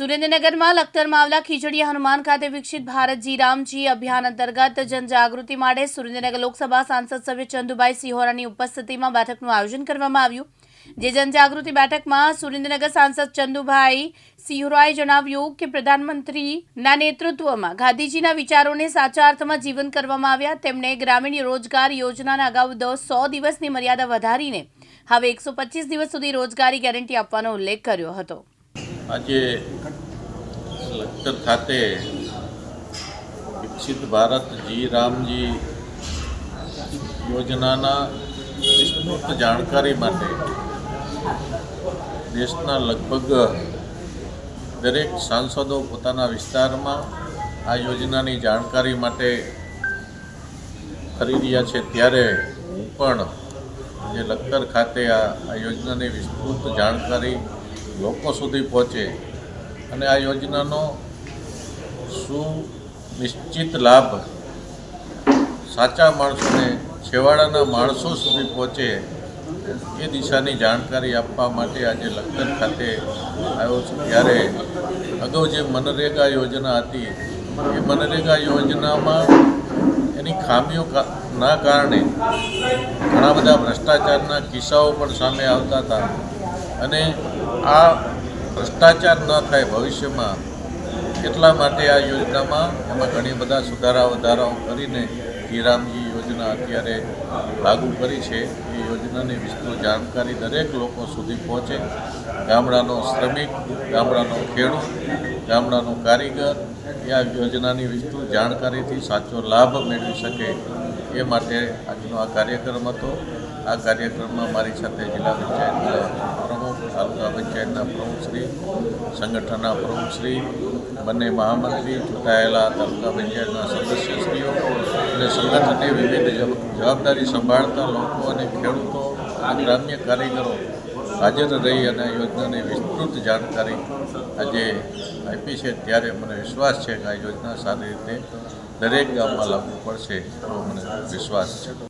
સુરેન્દ્રનગરમાં લખતરમાં આવેલા ખીજડીયા હનુમાન ખાતે વિકસિત ભારત જી રામજી અભિયાન અંતર્ગત જનજાગૃતિ માટે સુરેન્દ્રનગર લોકસભા સાંસદ સભ્ય ચંદુભાઈ સિહોરાની ઉપસ્થિતિમાં બેઠકનું આયોજન કરવામાં આવ્યું. જે જનજાગૃતિ બેઠકમાં સુરેન્દ્રનગર સાંસદ ચંદુભાઈ સિહોરાએ જણાવ્યું કે પ્રધાનમંત્રીના નેતૃત્વમાં ગાંધીજીના વિચારોને સાચા અર્થમાં જીવન કરવામાં આવ્યા. તેમણે ગ્રામીણ રોજગાર યોજનાના અગાઉ સો દિવસની મર્યાદા વધારીને હવે એકસો દિવસ સુધી રોજગારી ગેરંટી આપવાનો ઉલ્લેખ કર્યો હતો. આજે લખતર ખાતે વિકસિત ભારત જી રામજી યોજનાના વિસ્તૃત જાણકારી માટે દેશના લગભગ દરેક સાંસદો પોતાના વિસ્તારમાં આ યોજનાની જાણકારી માટે કરી રહ્યા છે. ત્યારે હું પણ જે લખતર ખાતે આ યોજનાની વિસ્તૃત જાણકારી લોકો સુધી પહોંચે અને આ યોજનાનો સુનિશ્ચિત લાભ સાચા માણસોને છેવાડાના માણસો સુધી પહોંચે એ દિશાની જાણકારી આપવા માટે આજે લખતર ખાતે આવ્યો છું. ત્યારે અગાઉ જે મનરેગા યોજના હતી, એ મનરેગા યોજનામાં એની ખામીઓ ના કારણે ઘણા બધા ભ્રષ્ટાચારના કિસ્સાઓ પણ સામે આવતા હતા. અને આ ભ્રષ્ટાચાર ન થાય ભવિષ્યમાં, એટલા માટે આ યોજનામાં એમાં ઘણી બધા સુધારા વધારાઓ કરીને હીરામજી યોજના અત્યારે લાગુ કરી છે. એ યોજનાની વિસ્તૃત જાણકારી દરેક લોકો સુધી પહોંચે. ગામડાનો શ્રમિક, ગામડાનો ખેડૂત, ગામડાનો કારીગર, એ આ યોજનાની વિસ્તૃત જાણકારીથી સાચો લાભ મેળવી શકે એ માટે આજનો આ કાર્યક્રમ હતો. આ કાર્યક્રમમાં મારી સાથે જિલ્લા પંચાયતના પ્રમુખ, તાલુકા પંચાયતના પ્રમુખશ્રી સંગઠનના પ્રમુખશ્રી બંને મહામંત્રી, ચૂંટાયેલા તાલુકા પંચાયતના સદસ્યશ્રીઓ અને સંગઠને વિવિધ જવાબદારી સંભાળતા લોકો અને ખેડૂતો ગ્રામ્ય કારીગરો હાજર રહી અને યોજનાની વિસ્તૃત જાણકારી આજે આપી છે. ત્યારે મને વિશ્વાસ છે કે આ યોજના સારી રીતે દરેક ગામમાં લાગુ પડશે એવો મને વિશ્વાસ છે.